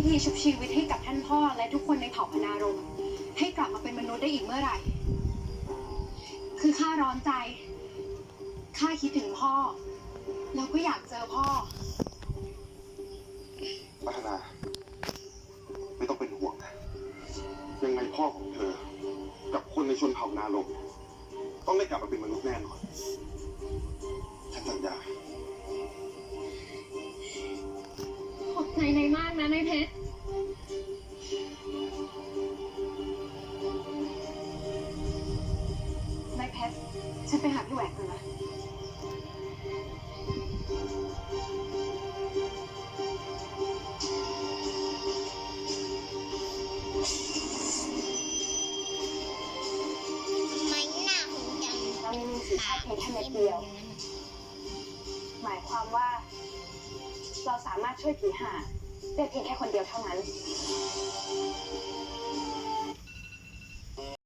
พิธีชุบชีวิตให้กับท่านพ่อและทุกคนในเผ่าพนารมให้กลับมาเป็นมนุษย์ได้อีกเมื่อไหร่ คือข้าร้อนใจ ข้าคิดถึงพ่อ แล้วก็อยากเจอพ่อ พัฒนา ไม่ต้องเป็นห่วงนะยังไงพ่อของเธอ กับคนในชนเผ่านาลมต้องได้กลับมาเป็นมนุษย์แน่นอน ฉันไปหาพี่แหวกก่อนนะทำไมหน้าของจังเรามีสีชาติเพียงแค่เม็ดเดียว หมายความว่า เราสามารถช่วยผีหาได้เพียงแค่คนเดียวเท่านั้น